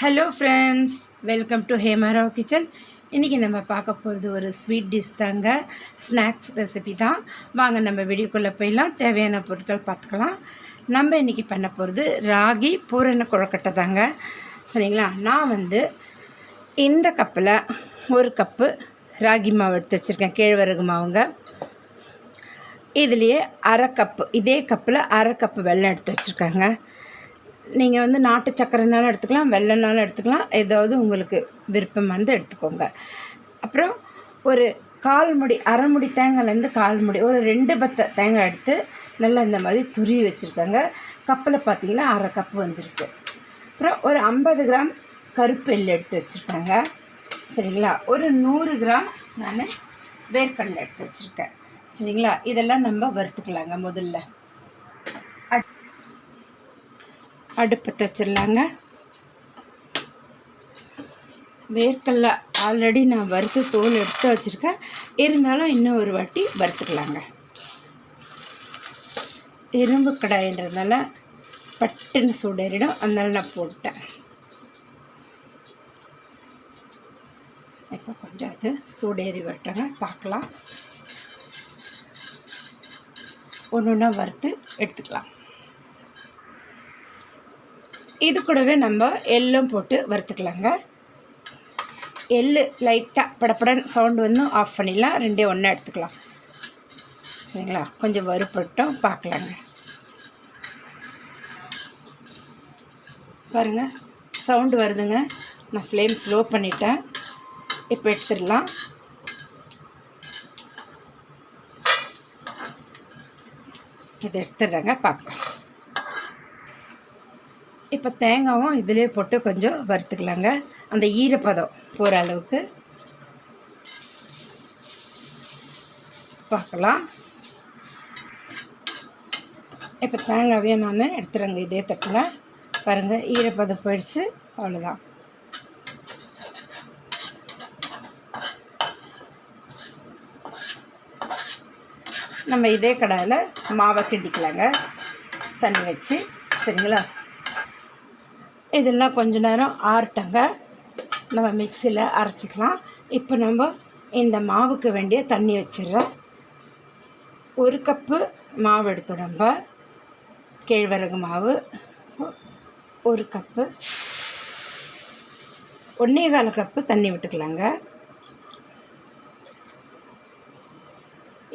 Hello friends welcome to Hemarao kitchen இன்றைக்கி நம்ம பார்க்க போகிறது ஒரு ஸ்வீட் டிஷ் தாங்க. ஸ்நாக்ஸ் ரெசிபி தான். வாங்க நம்ம வீடியோக்குள்ளே போயிடலாம். தேவையான பொருட்கள் பார்த்துக்கலாம். நம்ம இன்றைக்கி பண்ண போகிறது ராகி பூரண குழக்கட்டை தாங்க. சரிங்களா? நான் வந்து இந்த கப்பில் ஒரு கப்பு ராகி மாவு எடுத்து வச்சுருக்கேன். கேழ்வரகு மாவுங்க. இதுலேயே அரை கப்பு இதே கப்பில் அரை கப்பு வெல்லம் எடுத்து வச்சுருக்காங்க. நீங்கள் வந்து நாட்டு சக்கரைனாலும் எடுத்துக்கலாம் வெள்ளைனாலும் எடுத்துக்கலாம். ஏதாவது உங்களுக்கு விருப்பம் வந்து எடுத்துக்கோங்க. அப்புறம் ஒரு கால் முடி அரை முடி தேங்காய்லேருந்து கால் முடி ஒரு ரெண்டு பத்தை தேங்காய் எடுத்து நல்லா இந்த மாதிரி துருவி வச்சுருக்காங்க. கப்பில் பார்த்தீங்கன்னா அரை கப்பு வந்திருக்கு. அப்புறம் ஒரு ஐம்பது கிராம் கருப்பு எள் எடுத்து வச்சுருக்காங்க. சரிங்களா? ஒரு நூறு கிராம் நான் வேர்க்கடலை எடுத்து வச்சுருக்கேன். சரிங்களா? இதெல்லாம் நம்ம வறுத்துக்கலாங்க முதல்ல. அடுப்பத்தை வச்சிடலாங்க வேர்க்கடல ஆல்ரெடி நான் வறுத்து தோல் எடுத்து வச்சுருக்கேன். இருந்தாலும் இன்னும் ஒரு வாட்டி வறுத்துக்கலாங்க. இரும்பு கடாயின்றதுனால பட்டுன்னு சூடேறிடும். அதனால நான் போட்டேன். இப்போ கொஞ்சம் அது சூடேறி வரட்டங்க. பார்க்கலாம். ஒன்று ஒன்றா வறுத்து எடுத்துக்கலாம். இது கூடவே நம்ம எள்ளும் போட்டு வறுத்துக்கலாங்க. எள்ளு லைட்டாக படப்படன் சவுண்டு வந்து ஆஃப் பண்ணிடலாம். ரெண்டே ஒன்றா எடுத்துக்கலாம். சரிங்களா? கொஞ்சம் வறுப்பட்டோம் பார்க்கலாங்க. பாருங்கள் சவுண்டு வருதுங்க. நான் ஃப்ளேம் ஸ்லோ பண்ணிட்டேன். இப்போ எடுத்துடலாம். இதை எடுத்துடுறேங்க பார்க்கலாம் இப்போ தேங்காவும் இதிலே போட்டு கொஞ்சம் வறுத்துக்கலாங்க. அந்த ஈரப்பதம் போகிற அளவுக்கு. பார்க்கலாம். இப்போ தேங்காவையும் நான் எடுத்துறேங்க இதே தட்டில். பாருங்கள் ஈரப்பதம் போயிடுச்சு. அவ்வளோதான் நம்ம இதே கடாயில் மாவை கிண்டிக்கலாங்க. தண்ணி வச்சு. சரிங்களா? இதெல்லாம் கொஞ்ச நேரம் ஆறட்டங்க. நம்ம மிக்சியில் அரைச்சிக்கலாம். இப்போ நம்ம இந்த மாவுக்கு வேண்டிய தண்ணி வச்சிடுறேன். ஒரு கப்பு மாவு எடுத்தோம் நம்ம. கேழ்வரகு மாவு. ஒரு கப்பு. ஒன்றே கால கப்பு தண்ணி விட்டுக்கலாங்க.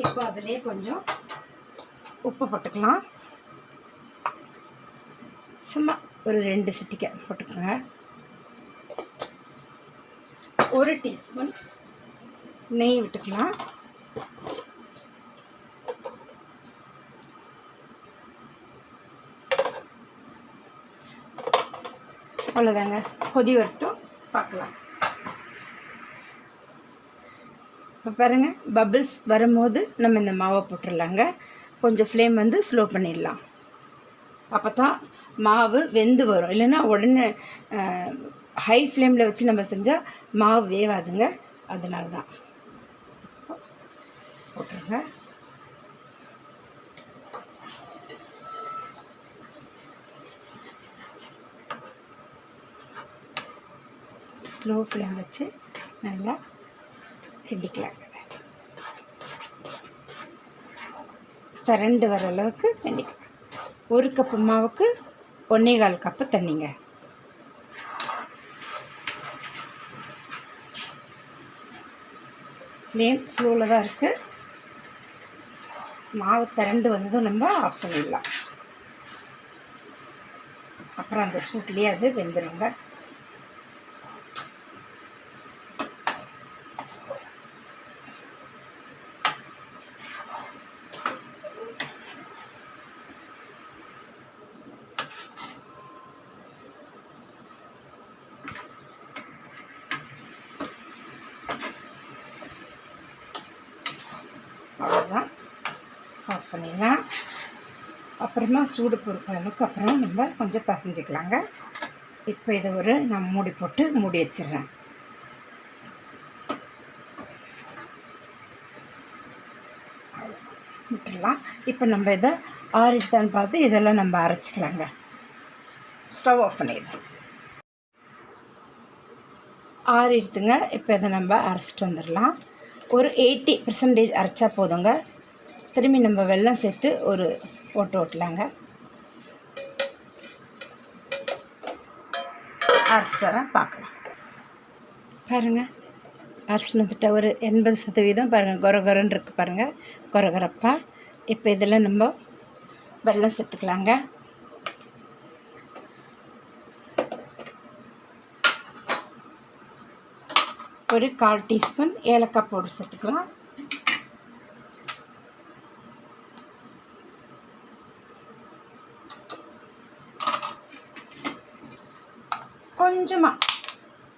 இப்போ அதிலே கொஞ்சம் உப்பு போட்டுக்கலாம். சும்மா ஒரு ரெண்டு சிட்டிக்கை போட்டுக்கோங்க. ஒரு டீஸ்பூன் நெய் விட்டுக்கலாம். அவ்வளோதாங்க கொதி வரட்டும். பார்க்கலாம். இப்போ பாருங்கள் பபிள்ஸ் வரும்போது நம்ம இந்த மாவை போட்டுடலாங்க கொஞ்சம் ஃப்ளேம் வந்து ஸ்லோ பண்ணிடலாம். அப்போ தான் மாவு வெந்து வரும். இல்லைன்னா உடனே ஹை ஃப்ளேமில் வச்சு நம்ம செஞ்சால் மாவு வேவாதுங்க. அதனால தான் போட்டுருங்க. ஸ்லோ ஃப்ளேம் வச்சு நல்லா கிண்டிக்கலாம் திரண்டு வர அளவுக்கு கிண்டிக்கலாம் ஒரு கப்பு மாவுக்கு ஒன்றே கால் கப்பு தண்ணிங்க. ஃப்ளேம் ஸ்லோவில் தான் இருக்குது மாவு திரண்டு வந்ததும் நம்ம ஆஃப் பண்ணிடலாம். அப்புறம் அந்த சூட்லேயே அது வெந்துடுங்க அவ்வளோதான் ஆஃப் பண்ணிடலாம் அப்புறமா சூடு பொறுக்கிற அளவுக்கு அப்புறம் நம்ம கொஞ்சம் பசஞ்சிக்கலாங்க. இப்போ இதை ஒரு நான் மூடி போட்டு மூடி வச்சிடுறேன். விட்டுடலாம். இப்போ நம்ம இதை ஆறிட்டான்னு பார்த்து இதெல்லாம் நம்ம அரைச்சிக்கலாங்க. ஸ்டவ் ஆஃப் பண்ணிடலாம். ஆறிடுதுங்க. இப்போ இதை நம்ம அரைச்சிட்டு வந்துடலாம். ஒரு எயிட்டி பர்சன்டேஜ் அரைச்சா போதுங்க. திரும்பி நம்ம வெல்லம் சேர்த்து ஒரு போட்டு விட்லாங்க அரைச்சிட்டு வரேன் பார்க்கலாம். பாருங்கள் அரிசின்னு வந்துட்டு ஒரு எண்பது சதவீதம் பாருங்கள் கொர கொரன்னு இருக்குது பாருங்கள் கொர கொரப்பா. இப்போ இதில் நம்ம வெள்ளம் சேர்த்துக்கலாங்க. ஒரு கால் டீஸ்பூன் ஏலக்காய் பவுடர் சேர்த்துக்கலாம். கொஞ்சமாக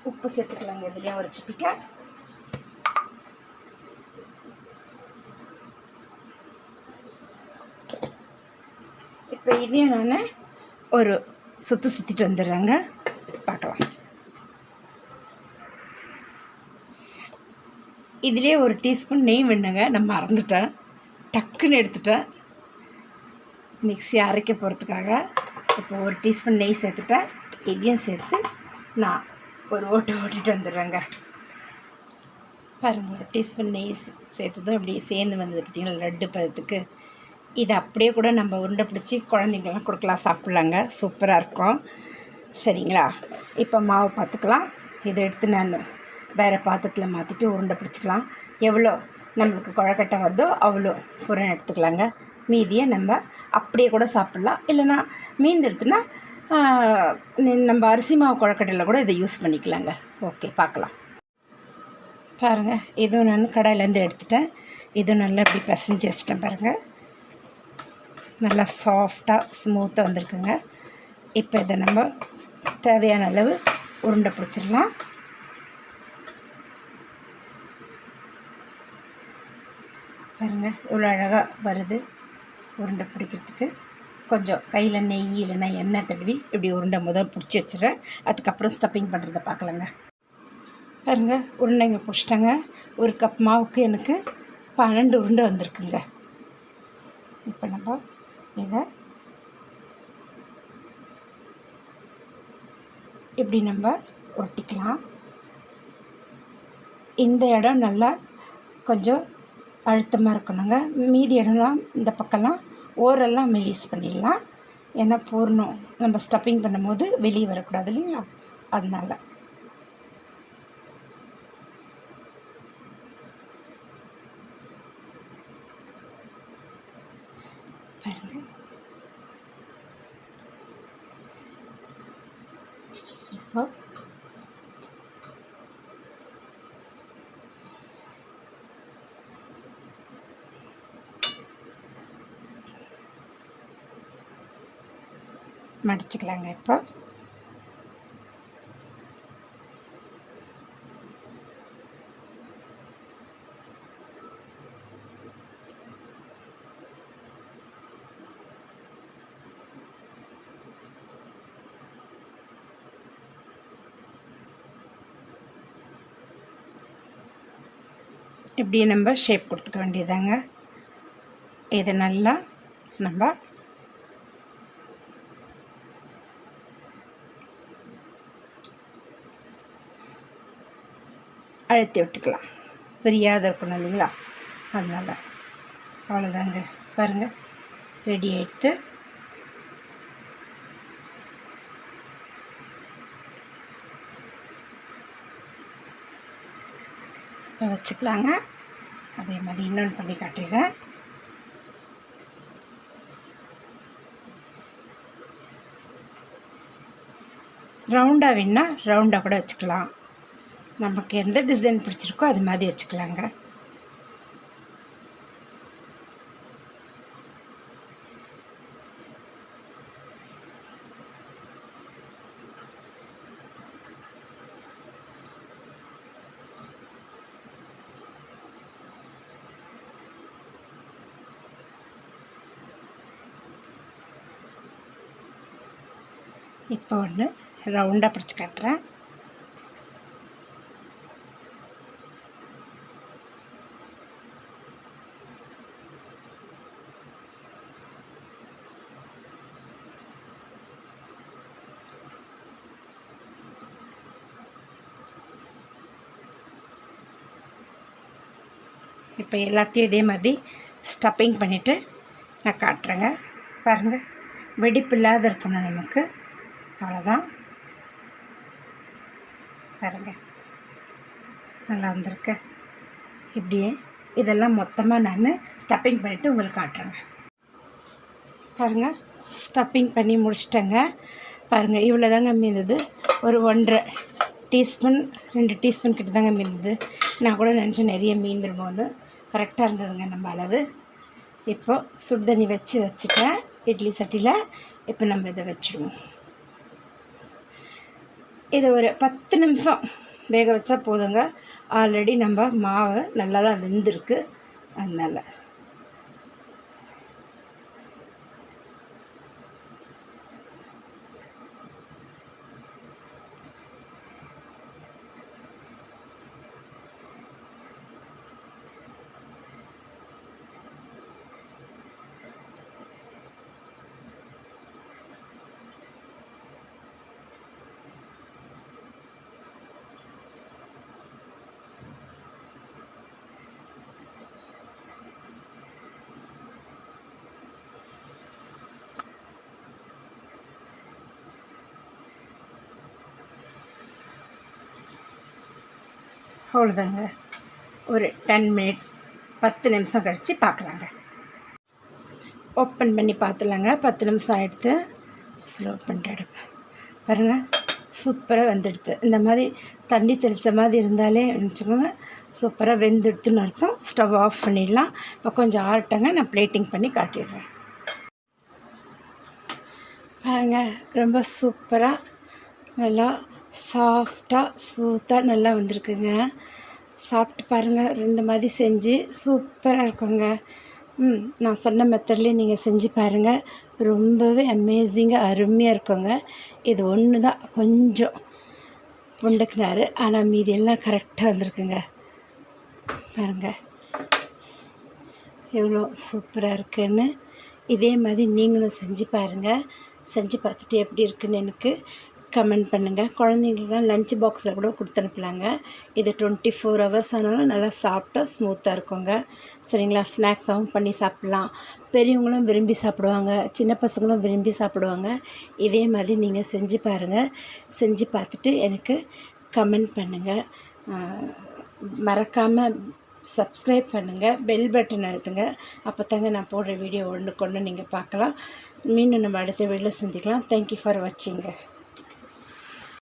உப்பு சேர்த்துக்கலாங்க இதுலேயும் ஒரு சிட்டிக்க. இப்போ இதையும் நான் ஒரு சுற்று சுற்றிட்டு வந்துடுறேங்க. பார்க்கலாம். இதுலேயே ஒரு டீஸ்பூன் நெய் வேணுங்க. நான் மறந்துட்டேன். டக்குன்னு எடுத்துட்டேன். மிக்ஸி அரைக்க போகிறதுக்காக இப்போ ஒரு டீஸ்பூன் நெய் சேர்த்துட்டேன். இதையும் சேர்த்து நான் ஒரு ஓட்டு ஓட்டிட்டு வந்துடுறேங்க. பாருங்கள் ஒரு டீஸ்பூன் நெய் சேர்த்ததும் அப்படியே சேர்ந்து வந்தது பார்த்தீங்களா லட்டு பதத்துக்கு. இதை அப்படியே கூட நம்ம உருண்டை பிடிச்சி குழந்தைங்களாம் கொடுக்கலாம் சாப்பிட்லாங்க. சூப்பராக இருக்கும். சரிங்களா? இப்போ மாவு பார்த்துக்கலாம். இதை எடுத்து நான் வேறு பாத்திரத்தில் மாற்றிட்டு உருண்டை பிடிச்சிக்கலாம். எவ்வளோ நம்மளுக்கு குழக்கட்டை வருதோ அவ்வளோ உருண்டை எடுத்துக்கலாங்க. மீதியை நம்ம அப்படியே கூட சாப்பிட்லாம். இல்லைன்னா மீந்துடுத்துனா நம்ம அரிசி மாவு குழக்கட்டையில் கூட இதை யூஸ் பண்ணிக்கலாங்க. ஓகே பார்க்கலாம். பாருங்கள் இதுவும் நான் கடையிலேருந்து எடுத்துட்டேன். இதுவும் நல்லா இப்படி பிசைஞ்சு வச்சிட்டேன் பாருங்கள் நல்லா சாஃப்டாக ஸ்மூத்தாக வந்திருக்குங்க. இப்போ இதை நம்ம தேவையான அளவு உருண்டை பிடிச்சிடலாம். பாருங்கள் இவ்வளோ அழகாக வருது உருண்டை பிடிக்கிறதுக்கு. கொஞ்சம் கையில் நெய் இல்லைன்னா எண்ணெய் தடவி இப்படி உருண்டை முதல் பிடிச்சி வச்சுட்றேன். அதுக்கப்புறம் ஸ்டப்பிங் பண்ணுறத பார்க்கலாங்க. பாருங்க உருண்டைங்க பிடிச்சிட்டாங்க. ஒரு கப் மாவுக்கு எனக்கு பன்னெண்டு உருண்டை வந்திருக்குங்க. இப்போ நம்ம இதை இப்படி நம்ம ஒட்டிக்கலாம் இந்த இடம் நல்லா கொஞ்சம் அழுத்தமாக இருக்கணுங்க. மீதி இடம்லாம் இந்த பக்கம்லாம் ஓரெல்லாம் மெலிஸ் பண்ணிடலாம். ஏன்னா பூர்ணம் நம்ம ஸ்டப்பிங் பண்ணும்போது வெளியே வரக்கூடாது இல்லைங்களா? அதனால. மடிச்சுக்கலாங்க இப்போ. இப்படி நம்ம ஷேப் கொடுத்துக்க வேண்டியதாங்க இது நல்லா நம்ம அழுத்தி விட்டுக்கலாம். பிரியாத இருக்கணும் இல்லைங்களா? அதனால் அவ்வளோதாங்க பாருங்கள் ரெடி ஆகிடுத்து இப்போ வச்சுக்கலாங்க. அதே மாதிரி இன்னொன்று பண்ணி காட்டுறேன் ரவுண்டாக வேணால் ரவுண்டாக கூட வச்சுக்கலாம். நமக்கு எந்த டிசைன் பிடிச்சிருக்கோ அது மாதிரி வச்சுக்கலாங்க. இப்போ ஒன்று ரவுண்டாக பிடிச்சி காட்டுறேன். இப்போ எல்லாத்தையும் இதே மாதிரி ஸ்டப்பிங் பண்ணிவிட்டு நான் காட்டுறேங்க. பாருங்கள் வெடிப்பு இல்லாத இருக்கணும் நமக்கு. அவ்வளோதான் பாருங்கள் நல்லா வந்திருக்கு. இப்படியே இதெல்லாம் மொத்தமாக நான் ஸ்டப்பிங் பண்ணிவிட்டு உங்களுக்கு காட்டுறேங்க. பாருங்கள் ஸ்டப்பிங் பண்ணி முடிச்சிட்டேங்க. பாருங்கள் இவ்வளோ தாங்க மீந்தது. ஒரு ஒன்றரை டீஸ்பூன் ரெண்டு டீஸ்பூன் கிட்ட தாங்க மீந்தது. நான் கூட நினச்சேன் நிறைய மீந்துருமோன்னு. கரெக்டாக இருந்ததுங்க நம்ம அளவு. இப்போது சுடு தண்ணி வச்சு வச்சுட்டேன். இட்லி சட்டியில் இப்போ நம்ம இதை வச்சுடுவோம். இது ஒரு பத்து நிமிஷம் வேக வச்சா போதுங்க. ஆல்ரெடி நம்ம மாவு நல்லா தான் வெந்திருக்கு. அதனால் அவ்வளோதாங்க ஒரு டென் மினிட்ஸ் பத்து நிமிஷம் கழித்து பார்க்கலாங்க ஓப்பன் பண்ணி பார்த்துலாங்க பத்து நிமிஷம் ஆகிடுத்து ஸ்லோ பண்ணிட்டு எடுப்பேன் பாருங்கள் சூப்பராக வெந்துடுது இந்த மாதிரி தண்ணி தெளித்த மாதிரி இருந்தாலே நினச்சிக்கோங்க சூப்பராக வெந்துடுத்துன்னு அர்த்தம். ஸ்டவ் ஆஃப் பண்ணிடலாம். இப்போ கொஞ்சம் ஆரட்டங்க நான் பிளேட்டிங் பண்ணி காட்டிடுறேன். பாருங்கள் ரொம்ப சூப்பராக நல்லா சாஃப்டாக ஸ்மூத்தாக நல்லா வந்திருக்குங்க. சாப்பிட்டு பாருங்கள் இந்த மாதிரி செஞ்சு சூப்பராக இருக்குங்க. ம் நான் சொன்ன மெத்தட்லேயே நீங்கள் செஞ்சு பாருங்கள் ரொம்பவே அமேசிங்காக அருமையாக இருக்குங்க. இது ஒன்று தான் கொஞ்சம் புண்டுக்குனாரு ஆனால் மீதி எல்லாம் கரெக்டாக வந்திருக்குங்க. பாருங்கள் எவ்வளோ சூப்பராக இருக்குன்னு. இதே மாதிரி நீங்களும் செஞ்சு பாருங்கள் செஞ்சு பார்த்துட்டு எப்படி இருக்குன்னு எனக்கு கமெண்ட் பண்ணுங்கள் குழந்தைங்களுக்குலாம் லஞ்ச் பாக்ஸில் கூட கொடுத்து அனுப்பலாங்க. இது டுவெண்ட்டி ஃபோர் ஹவர்ஸ் ஆனாலும் நல்லா சாப்பிட்டா ஸ்மூத்தாக இருக்குங்க. சரிங்களா? ஸ்நாக்ஸாகவும் பண்ணி சாப்பிட்லாம். பெரியவங்களும் விரும்பி சாப்பிடுவாங்க. சின்ன பசங்களும் விரும்பி சாப்பிடுவாங்க. இதே மாதிரி நீங்கள் செஞ்சு பாருங்கள் செஞ்சு பார்த்துட்டு எனக்கு கமெண்ட் பண்ணுங்கள் மறக்காமல் சப்ஸ்கிரைப் பண்ணுங்கள் பெல் பட்டன் அழுத்துங்க. அப்போ தாங்க நான் போடுற வீடியோ ஒன்று கொண்டு நீங்கள் பார்க்கலாம். மீண்டும் நம்ம அடுத்த வீடியோவில் சந்திக்கலாம். Thank you for வாட்சிங்க